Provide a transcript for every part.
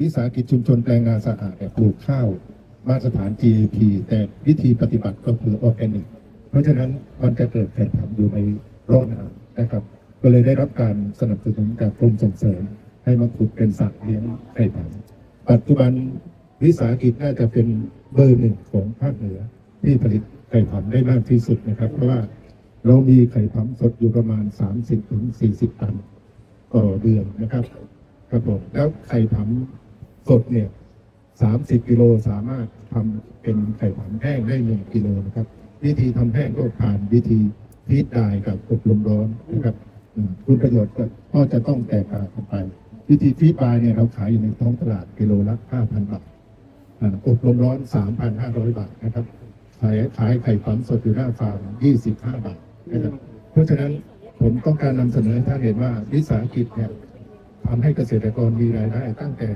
วิสาหกิจชุมชนแปลงนาสะอาดเนี่ยปลูกข้าว มาตรฐาน GAP แต่วิธีปฏิบัติก็คือออร์แกนิก เพราะฉะนั้นมันจะเกิดแข่งขันอยู่ในร่องน้ำนะครับ ก็เลยได้รับการสนับสนุนจากกรมส่งเสริม ให้มาขุดเป็นสระเลี้ยงไข่ผำปัจจุบันวิสาหกิจน่าจะเป็นเบอร์หนึ่งของภาคเหนือ ที่ผลิตไข่ผำได้มากที่สุดนะครับ เพราะว่าเรามีไข่ผำสดอยู่ประมาณ 30-40ถึง40ตันต่อเดือนนะครับครับผมแล้วไข่ผำ สดเนี่ย30กิโลสามารถทำเป็นไข่ผำแห้งได้1กิโลนะครับ วิธีทำแห้งก็ผ่านวิธีพีดไดายกับอบลมร้อนนะครับคุณประโยชน์ก็จะต้องแตกต่างกันไป วิธีฟีดดายเนี่ยเราขายอยู่ในท้องตลาดกิโลละ5,000บาทอบลมร้อน3,500บาทนะครับขายขายไข่ผำสดอยู่หน้าฟาร์ม25บห้าบาทนะครับเพราะฉะนั้นผมต้องการนำเสนอให้ท่านเห็นว่าวิสาหกิจเนี่ยทำให้เกษตรกรมีรายได้ตั้งแต่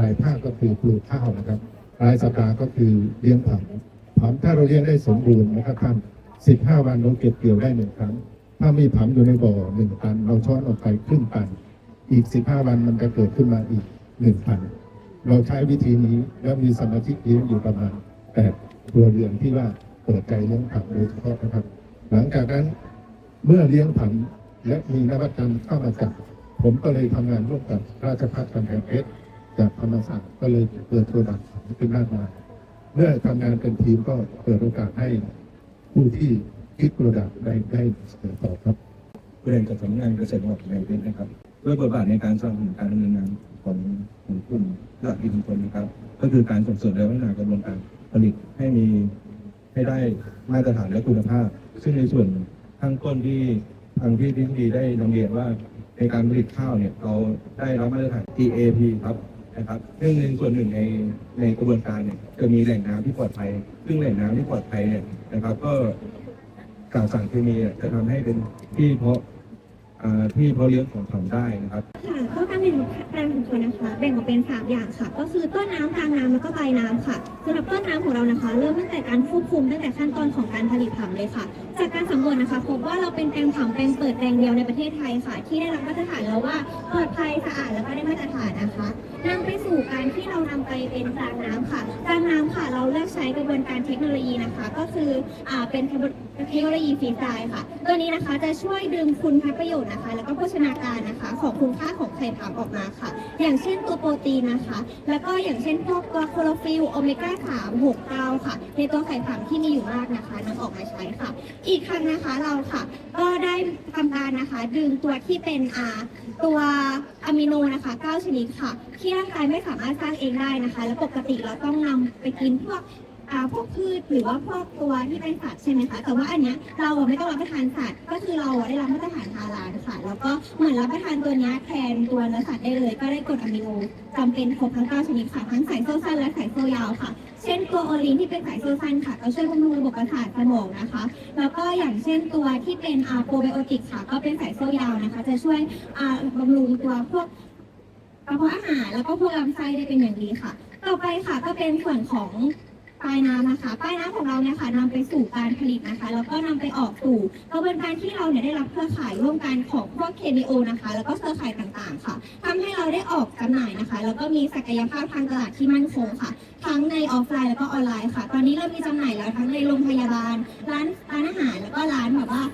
รายภาคก็คือปลูกข้าวนะครับรายสัปดาห์ก็คือเลี้ยงผำผำถ้าเราเลี้ยงได้สมบูรณ์นะครับท่าน15วันเราเก็บเกี่ยวได้หนึ่งครั้ง ถ้ามีผำอยู่ในบ่อหนึ่งตัน เราช้อนออกไปครึ่งตัน อีก15วันมันจะเกิดขึ้นมาอีกหนึ่งพัน เราใช้วิธีนี้แล้วมีสมาชิกเลี้ยงอยู่ประมาณแปดครัวเรือนที่ว่าเปิดใจเลี้ยงผักโดยเฉพาะนะครับ หลังจากนั้นเมื่อเลี้ยงผักและมีนวัตกรรมเข้ามาจับผมก็เลยทำงานร่วมกับราชภัฏกำแพงเพชร จากธรรมศาสตร์ก็เลยเปิดโปรดักต์ขึ้นมากมายเมื่อทำงานเป็นทีมก็เปิดโอกาสให้ผู้ที่คิดโปรดักต์ได้ได้เสนอต่อครับเรียนกับสำนักงานเกษตรจังหวัดกแพงเพชรนะครับด้วยบทบาทในการสนับสนุนการดำเนินงานของของกลุ่มหลักอินคนนะครับ ก็คือการส่งเสริมและพัฒนากระบวนการผลิตให้มีให้ได้มาตรฐานและคุณภาพ ซึ่งในส่วนข้างต้นที่ทางที่ดินดีได้นำเรียนว่าในการผลิตข้าวเนี่ยเราได้รับมาตรฐาน TAP ครับ นะครับซึ่งในส่วนหนึ่งในในกระบวนการเนี่ยจะมีแหล่งน้ำที่ปลอดภัย ซึ่งแหล่งน้ำที่ปลอดภัยเนี่ยนะครับ ก็กากสารเคมีจะทำให้เป็นที่เพาะที่เพาะเลี้ยงของเขาได้นะครับค่ะก็การเป็นแปลงของคนนะคะ แบ่งออกเป็นสามอย่างค่ะ ก็คือต้นน้ำกลางน้ำแล้วก็ปลายน้ำค่ะสำหรับต้นน้ำของเรานะคะ เริ่มตั้งแต่การควบคุมตั้งแต่ขั้นตอนของการผลิตผักเลยค่ะ จากการสำรวจนะคะพบว่าเราเป็นแปลงผักแปลงเปิดแปลงเดียวในประเทศไทยค่ะ ที่ได้รับมาตรฐานแล้วว่าปลอดภัยสะอาดแล้วก็ได้มาตรฐานนะคะารที่เรานำไปเป็นจางน้ำค่ะจางน้ำค่ะ เราเลือกใช้กระบวนการเทคโนโลยีนะคะ ก็คืออ่าเป็น เทคโนโลยีฟรีสไตล์ค่ะ ตัวนี้นะคะจะช่วยดึงคุณค่าประโยชน์นะคะ แล้วก็โภชนาการนะคะ ของคุณค่าของไข่ผำออกมาค่ะ อย่างเช่นตัวโปรตีนนะคะ แล้วก็อย่างเช่นพวกตัวโคโรฟิลโอเมก้า3 6 9ค่ะ ในตัวไข่ผำที่มีอยู่มากนะคะนำออกมาใช้ค่ะ อีกครั้งนะคะเราค่ะ ก็ได้ทำการนะคะ ดึงตัวที่เป็นอาตัวอะมิโนนะคะ9ชนิดค่ะที่ร่างกายไม่สามารถสร้างเองได้นะคะ และปกติเราต้องนำไปกินพวก พวกพืชหรือว่าพวกตัวที่เป็นสัตว์ใช่ไหมคะ แต่ว่าอันเนี้ยเราอะไม่ต้องรับประทานสัตว์ ก็คือเราอะได้รับมาตรฐานฮาลาลค่ะ แล้วก็เหมือนรับประทานตัวเนี้ยแทนตัวเนื้อสัตว์ได้เลย ก็ได้กรดอะมิโนจำเป็นครบทั้งเก้าชนิดค่ะ ทั้งสายโซ่สั้นและสายโซ่ยาวค่ะ เช่นตัวโอลินที่เป็นสายโซ่สั้นค่ะ ก็ช่วยบำรุงระบบประสาทสมองนะคะ แล้วก็อย่างเช่นตัวที่เป็นอาโปรไบโอติกค่ะ ก็เป็นสายโซ่ยาวนะคะ จะช่วยอ่าบำรุงตัวพวกกระเพาะอาหารแล้วก็พวกลำไส้ได้เป็นอย่างดีค่ะ ต่อไปค่ะก็เป็นส่วนของ ปลายน้ำนะคะปลายน้ำของเราเนี่ยค่ะนำไปสู่การผลิตนะคะ แล้วก็นำไปออกสู่กระบวนการที่เราเนี่ยได้รับเครือข่ายร่วมกันของพวก KBO นะคะ แล้วก็เครือข่ายต่างๆ ค่ะทำให้เราได้ออกจำหน่ายนะคะ แล้วก็มีศักยภาพทางตลาดที่มั่นคงค่ะ ทั้งในออฟไลน์แล้วก็ออนไลน์ค่ะ ตอนนี้เรามีจำหน่ายแล้วทั้งในโรงพยาบาล ร้านร้านอาหารแล้วก็ร้านแบบว่า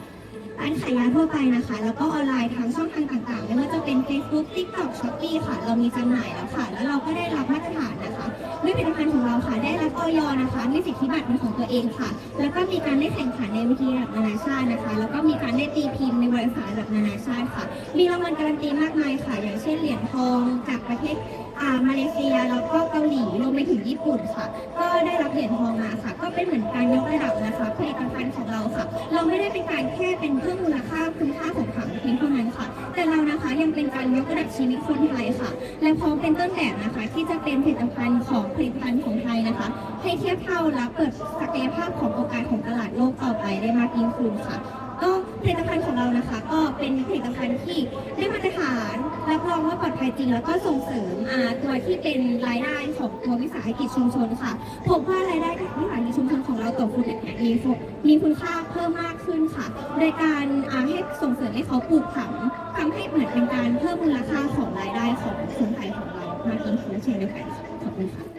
ร้านขายยาทั่วไปนะคะ แล้วก็ออนไลน์ทางช่องทางต่างๆ ไม่ว่าจะเป็น Facebook TikTok Shopee ค่ะ เรามีจำหน่ายแล้วค่ะ แล้วเราก็ได้รับมาตรฐานนะคะด้วยผลิตภัณฑ์ของเราค่ะ ออยนะคะมีสิทธิบัตรเป็นของตัวเองค่ะ แล้วก็มีการได้แข่งขันในเวทีระดับนานาชาตินะคะ แล้วก็มีการได้ตีพิมพ์ในบริษัทระดับนานาชาติค่ะ มีรางวัลการันตีมากมายค่ะ อย่างเช่นเหรียญทองจากประเทศอ่ามาเลเซียแล้วก็เกาหลีรวมไปถึงญี่ปุ่นค่ะ ก็ได้รับเหรียญทองมาค่ะ ก็เป็นเหมือนการยกระดับนะคะผลิตภัณฑ์ของเราค่ะ เราไม่ได้เป็นการแค่เป็นเพิ่มมูลค่าคุณค่าของ ค่ะ แต่เรานะคะยังเป็นการยกระดับชีวิตคนไทยค่ะ และพร้อมเป็นต้นแบบนะคะ ที่จะเป็นผลิตภัณฑ์ของผลิตภัณฑ์ของไทยนะคะ ให้เทียบเท่าและเปิดศักยภาพของโอกาสของตลาดโลกต่อไปได้มากยิ่งขึ้นค่ะ ผลิตภัณฑ์ของเรานะคะ ก็เป็นผลิตภัณฑ์ที่ได้มาตรฐานรับรองว่าปลอดภัยจริง แล้วก็ส่งเสริมอ่าตัวที่เป็นรายได้ของตัววิสาหกิจชุมชนค่ะพบว่ารายได้ของวิสาหกิจชุมชนของเราต่อคนเนี่ยมีมีคุณค่าเพิ่มมากขึ้นค่ะ โดยการอ่าให้ส่งเสริมให้เขาปลูกผังทำให้เหมือนเป็นการเพิ่มมูลค่าของรายได้ของคนไทยของเรามากยิ่งขึ้นเช่นเดียวกันขอบคุณค่ะ